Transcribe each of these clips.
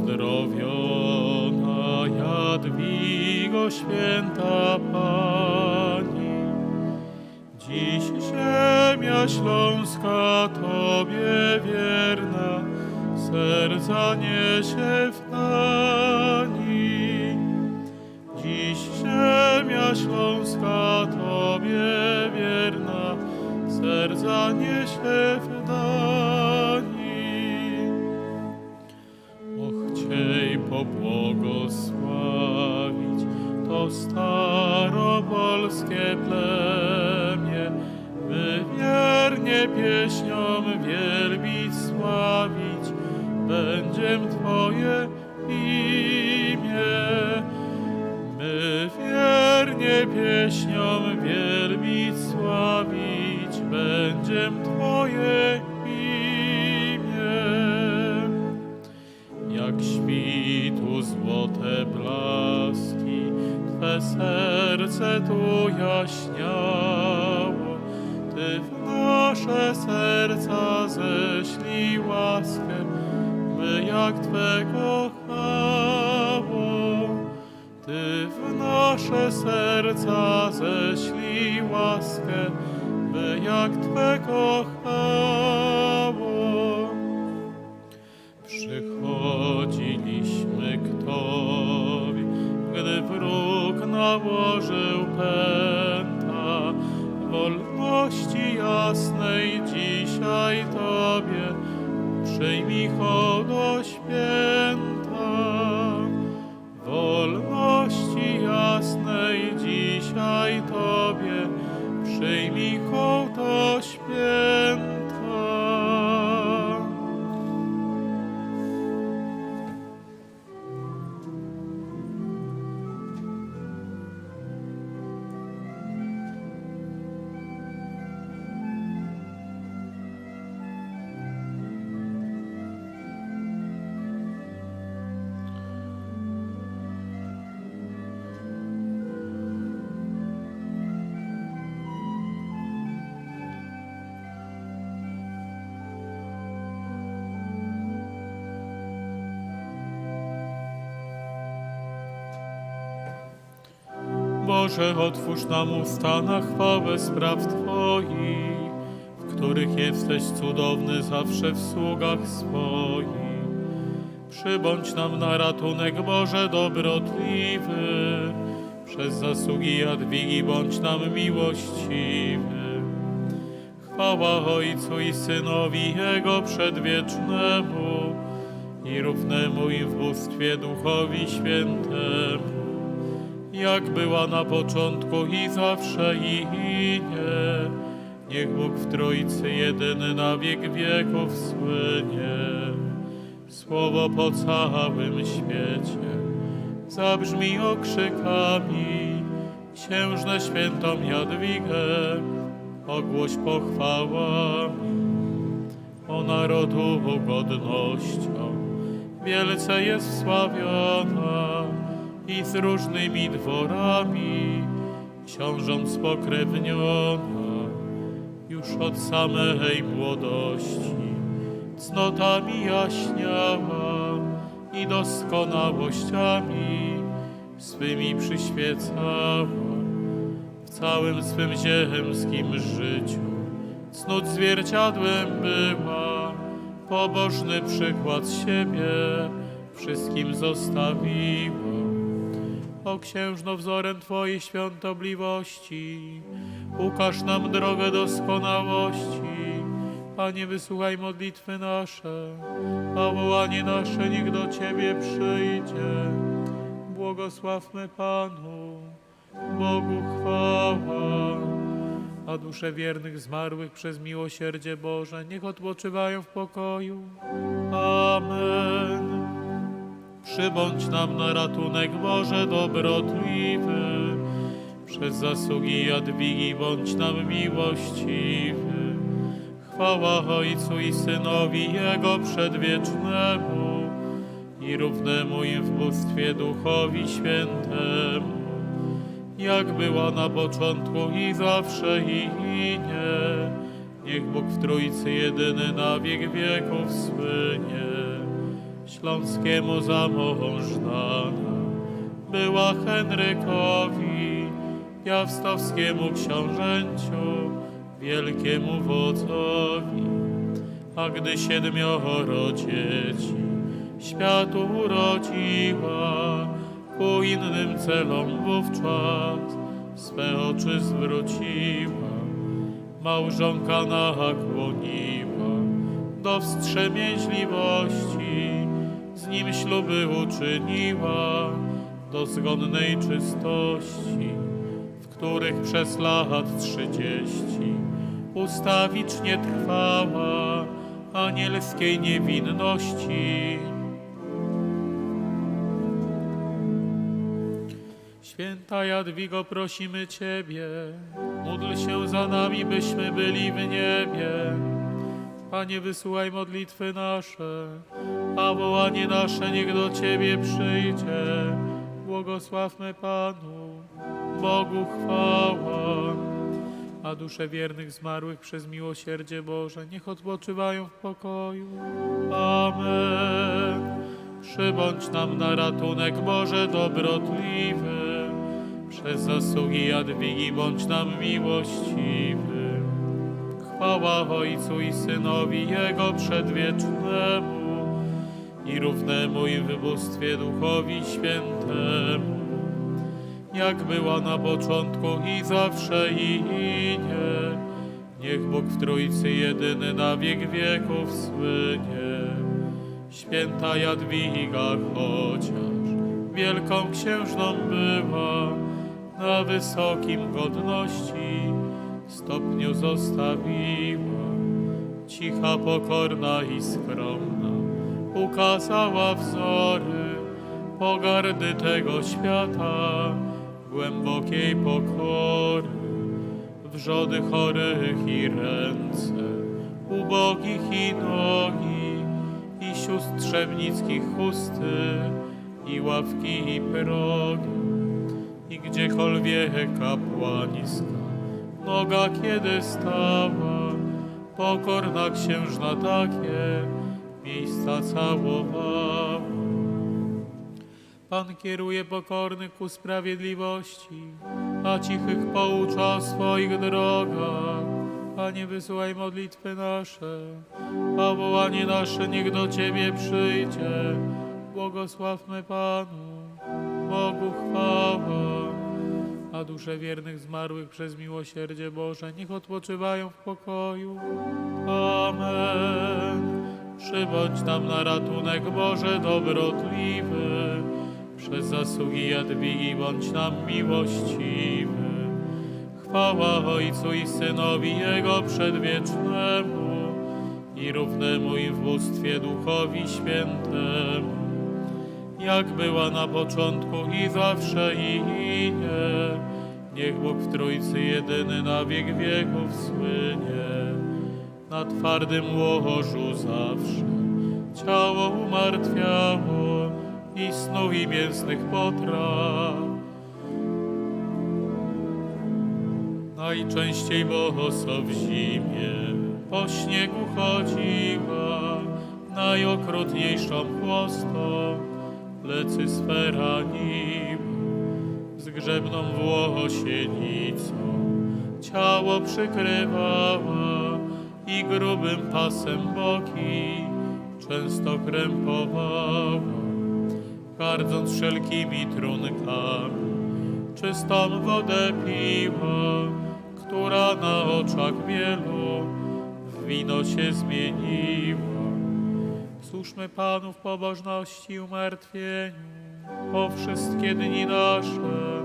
Pozdrowiona, Jadwigo święta Pani. Dziś ziemia śląska Tobie wierna, serca niesie w tani. Dziś ziemia śląska Tobie wierna, serca niesie w będziem Twoje imię. My wiernie pieśniom wielbić, sławić, będziem Twoje imię. Jak świtu złote blaski, Twe serce tu jaśniało. Ty w nasze serca ześlij łaskę, jak Twe kochało. Ty w nasze serca ześlij łaskę, by jak Twe kochało. Przychodziliśmy k Tobie, gdy wróg nałożył pęta. Wolności jasnej dzisiaj Tobie przyjmij Boże, otwórz nam usta na chwałę spraw Twoich, w których jesteś cudowny zawsze w sługach swoich. Przybądź nam na ratunek, Boże dobrotliwy, przez zasługi Jadwigi bądź nam miłościwy. Chwała Ojcu i Synowi Jego przedwiecznemu i równemu im w bóstwie Duchowi Świętemu jak była na początku i zawsze i nie. Niech Bóg w Trójcy jedyny na wiek wieków słynie. Słowo po całym świecie zabrzmi okrzykami. Księżnę świętą Jadwigę ogłoś pochwałami. O narodu godnością wielce jest wsławiona i z różnymi dworami książąt spokrewniona już od samej młodości. Cnotami jaśniała i doskonałościami swymi przyświecała. W całym swym ziemskim życiu cnót zwierciadłem była. Pobożny przykład siebie wszystkim zostawiła o księżno wzorem Twojej świątobliwości, ukaż nam drogę doskonałości. Panie, wysłuchaj modlitwy nasze, a wołanie nasze niech do Ciebie przyjdzie. Błogosławmy Panu, Bogu chwała, a dusze wiernych zmarłych przez miłosierdzie Boże niech odpoczywają w pokoju. Amen. Przybądź nam na ratunek Boże dobrotliwy, przez zasługi Jadwigi bądź nam miłościwy. Chwała Ojcu i Synowi Jego przedwiecznemu i równemu im w bóstwie Duchowi Świętemu, jak była na początku i zawsze i nie. Niech Bóg w Trójcy jedyny na wiek wieków słynie. Śląskiemu za mąż dana była Henrykowi, Piastowskiemu książęciu, wielkiemu wodzowi. A gdy siedmioro dzieci światu urodziła, ku innym celom wówczas swe oczy zwróciła. Małżonka nakłoniła do wstrzemięźliwości, nim śluby uczyniła do zgodnej czystości, w których przez lat trzydzieści ustawicznie trwała anielskiej niewinności. Święta Jadwigo, prosimy Ciebie, módl się za nami, byśmy byli w niebie. Panie, wysłuchaj modlitwy nasze, a wołanie nasze niech do Ciebie przyjdzie. Błogosławmy Panu, Bogu chwała. A dusze wiernych zmarłych przez miłosierdzie Boże, niech odpoczywają w pokoju. Amen. Przybądź nam na ratunek, Boże dobrotliwy. Przez zasługi Jadwigi bądź nam miłościwy. Chwała Ojcu i Synowi Jego przedwiecznemu i równemu i w bóstwie Duchowi Świętemu, jak była na początku i zawsze i nie. Niech Bóg w Trójcy jedyny na wiek wieków słynie. Święta Jadwiga chociaż wielką księżną była, na wysokim godności stopniu zostawiła. Cicha, pokorna i skromna, ukazała wzory pogardy tego świata, głębokiej pokory, wrzody chorych i ręce, ubogich i nogi, i sióstr chusty, i ławki i progi, i gdziekolwiek kapłańska noga kiedy stała, pokorna księżna takie miejsca całowała. Pan kieruje pokornych ku sprawiedliwości, a cichych poucza o swoich drogach. Panie, wysyłaj modlitwy nasze, a wołanie nasze niech do Ciebie przyjdzie. Błogosławmy Panu, Bogu chwała. A dusze wiernych zmarłych przez miłosierdzie Boże niech odpoczywają w pokoju. Amen. Przybądź nam na ratunek Boże dobrotliwy. Przez zasługi Jadwigi bądź nam miłościwy. Chwała Ojcu i Synowi Jego przedwiecznemu i równemu i w bóstwie Duchowi Świętemu jak była na początku i zawsze i nie. Niech Bóg w Trójcy jedyny na wiek wieków słynie. Na twardym łożu zawsze ciało umartwiało i snu i mięsnych potraw. Najczęściej boso w zimie po śniegu chodziła, najokrutniejszą chłostą plecy swe raniła, zgrzebną włosienicą ciało przykrywała i grubym pasem boki często krępowała, gardząc wszelkimi trunkami, czystą wodę piła, która na oczach wielu w wino się zmieniła. Służmy Panu w pobożności umartwieniu o wszystkie dni nasze.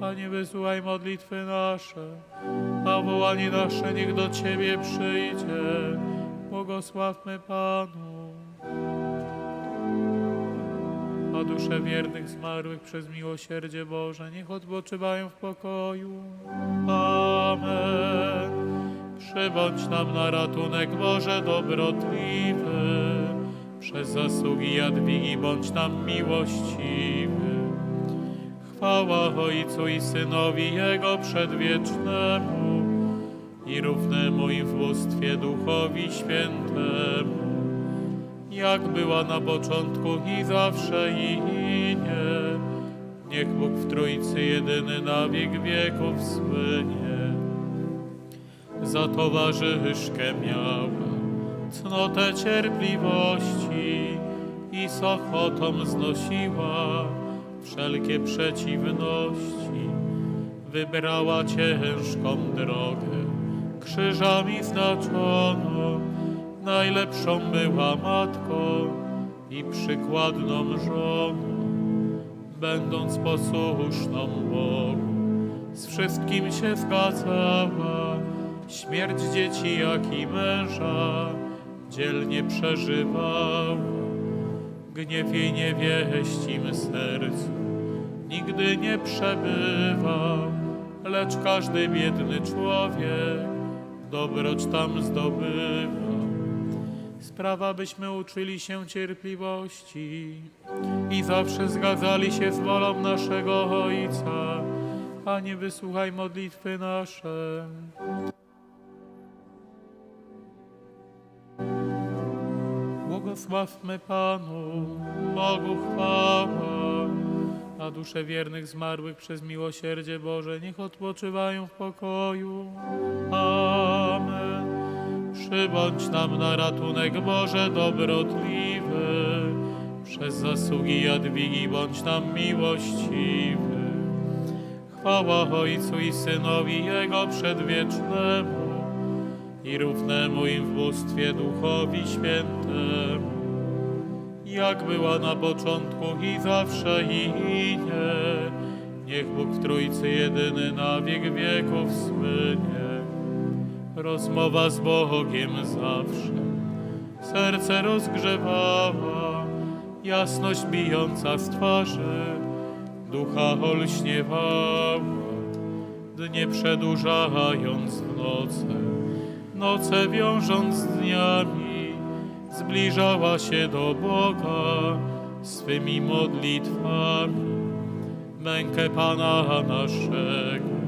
Panie, wysłuchaj modlitwy nasze, a wołanie nasze niech do Ciebie przyjdzie. Błogosławmy Panu. A dusze wiernych zmarłych przez miłosierdzie Boże niech odpoczywają w pokoju. Amen. Przybądź nam na ratunek Boże dobrotliwy. Przez zasługi Jadwigi bądź nam miłościwy. Chwała Ojcu i Synowi Jego przedwiecznemu i równemu i w bóstwie Duchowi Świętemu, jak była na początku i zawsze i nie. Niech Bóg w Trójcy jedyny na wiek wieków słynie. Za towarzyszkę miała cnotę cierpliwości i z ochotą znosiła wszelkie przeciwności. Wybrała ciężką drogę, krzyżami znaczoną, najlepszą była matką i przykładną żoną będąc posłuszną Bogu, z wszystkim się zgadzała, śmierć dzieci jak i męża dzielnie przeżywała. Gniew jej nie wieść im sercu, nigdy nie przebywa, lecz każdy biedny człowiek dobroć tam zdobywa. Sprawa, byśmy uczyli się cierpliwości i zawsze zgadzali się z wolą naszego Ojca. Panie, wysłuchaj modlitwy nasze. Błogosławmy Panu, Bogu chwała, a dusze wiernych zmarłych przez miłosierdzie Boże niech odpoczywają w pokoju. Amen. Przybądź nam na ratunek Boże dobrotliwy, przez zasługi Jadwigi bądź nam miłościwy. Chwała Ojcu i Synowi Jego przedwiecznemu i równemu im w bóstwie Duchowi Świętemu, jak była na początku i zawsze i nie. Niech Bóg w Trójcy jedyny na wiek wieków słynie rozmowa z Bogiem zawsze. Serce rozgrzewała, jasność bijąca z twarzy, ducha olśniewała. Dnie przedłużając w noce, noce wiążąc z dniami, zbliżała się do Boga swymi modlitwami. Mękę Pana naszego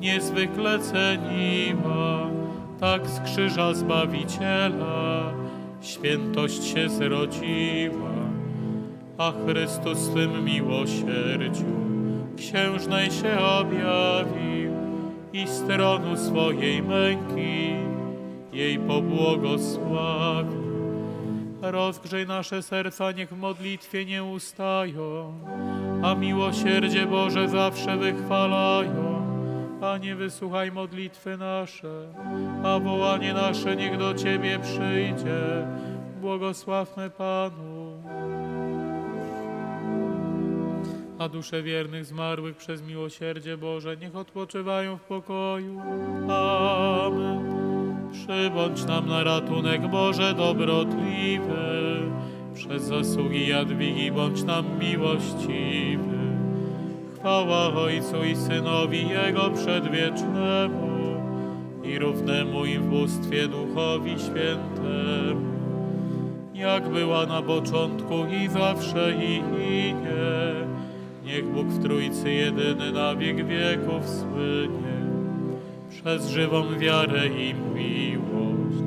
niezwykle ceniła, tak z krzyża Zbawiciela świętość się zrodziła, a Chrystus swym miłosierdziu księżnej się objawił i z tronu swojej męki jej pobłogosławił. Rozgrzej nasze serca, niech w modlitwie nie ustają, a miłosierdzie Boże zawsze wychwalają. Panie, wysłuchaj modlitwy nasze, a wołanie nasze niech do Ciebie przyjdzie. Błogosławmy Panu. A dusze wiernych zmarłych przez miłosierdzie Boże niech odpoczywają w pokoju. Amen. Przybądź nam na ratunek Boże dobrotliwy, przez zasługi Jadwigi bądź nam miłościwy. Chwała Ojcu i Synowi Jego przedwiecznemu i równemu im w bóstwie Duchowi Świętemu, jak była na początku i zawsze i nie. Niech Bóg w Trójcy jedyny na wiek wieków słynie przez żywą wiarę i miłość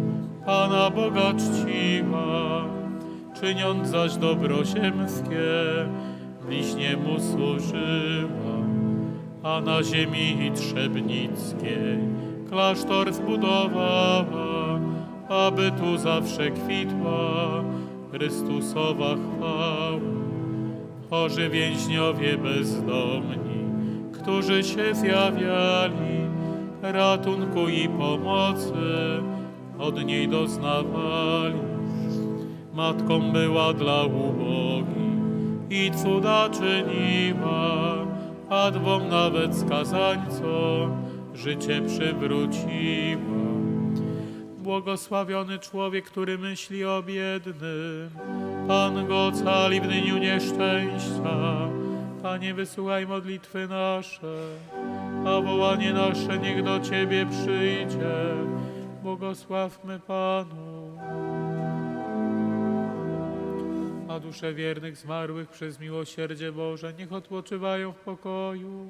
Pana Boga czciła, czyniąc zaś dobro ziemskie, bliźnie mu służyła, a na ziemi trzebnickiej klasztor zbudowała, aby tu zawsze kwitła Chrystusowa chwała. Chorzy więźniowie bezdomni, którzy się zjawiali, ratunku i pomocy od niej doznawali. Matką była dla ubogich i cuda czyniła, a dwom nawet skazańcom życie przywróciła. Błogosławiony człowiek, który myśli o biednym. Pan go ocali w dniu nieszczęścia. Panie, wysyłaj modlitwy nasze, a wołanie nasze niech do Ciebie przyjdzie. Błogosławmy Panu. A dusze wiernych zmarłych przez miłosierdzie Boże niech odpoczywają w pokoju.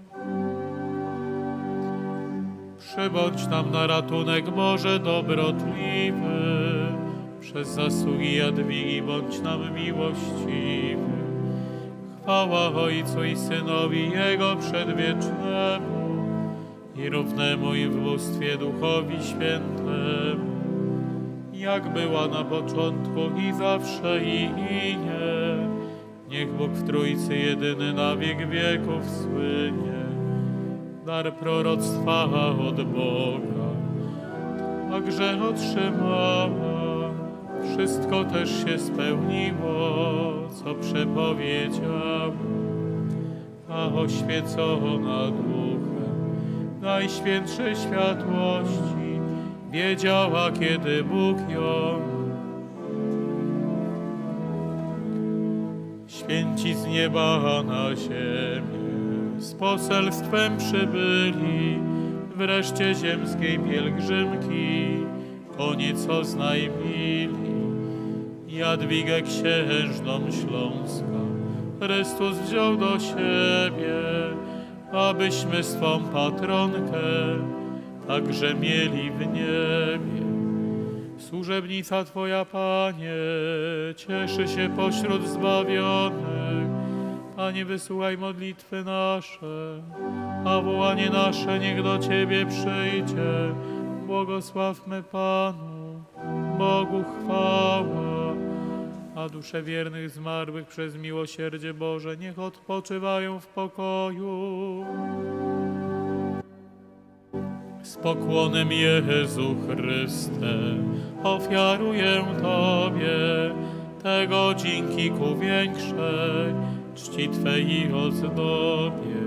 Przybądź nam na ratunek Boże dobrotliwy, przez zasługi Jadwigi bądź nam miłościwy. Chwała Ojcu i Synowi Jego przedwiecznemu i równemu i w bóstwie Duchowi Świętemu, jak była na początku i zawsze i nie. Niech Bóg w Trójcy jedyny na wiek wieków słynie. Dar proroctwa od Boga, także otrzymała. Wszystko też się spełniło, co przepowiedziała. A oświecona duchem najświętszej światłości wiedziała, kiedy Bóg ją. Święci z nieba na ziemię z poselstwem przybyli. Wreszcie ziemskiej pielgrzymki koniec oznajmili. Jadwigę księżną Śląska Chrystus wziął do siebie abyśmy swą patronkę także mieli w niebie Służebnica Twoja, Panie, cieszy się pośród zbawionych. Panie, wysyłaj modlitwy nasze, a wołanie nasze niech do Ciebie przyjdzie. Błogosławmy Panu, Bogu chwała. A dusze wiernych zmarłych przez miłosierdzie Boże niech odpoczywają w pokoju. Z pokłonem Jezu Chryste ofiaruję Tobie te godzinki ku większej czci Twej ozdobie.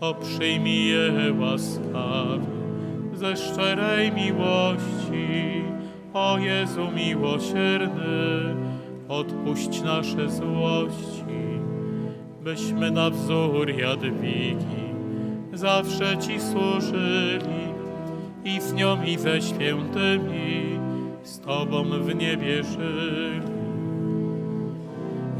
O przyjmij je łaskawie ze szczerej miłości. O Jezu miłosierny, odpuść nasze złości, byśmy na wzór Jadwigi zawsze Ci służyli i z nią i ze świętymi z Tobą w niebie żyli.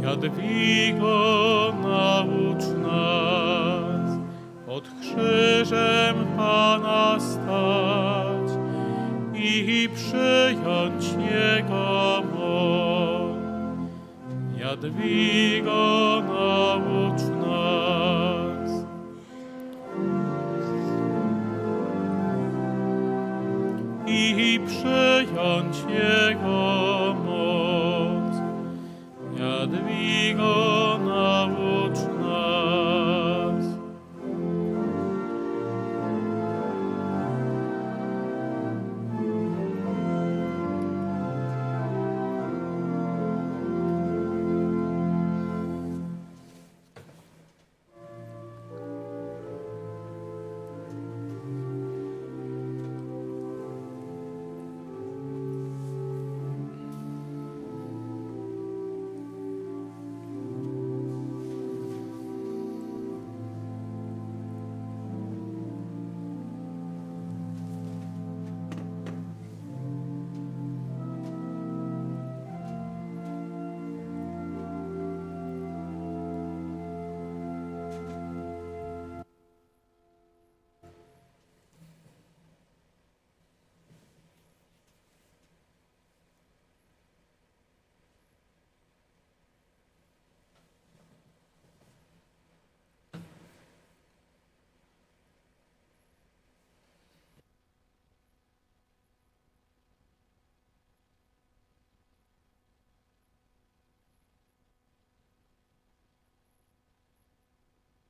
Jadwigo, naucz nas pod krzyżem Pana stać i przyjąć Jego. Jadwigo naucz nas. I przyjąć Jego moc. Jadwigo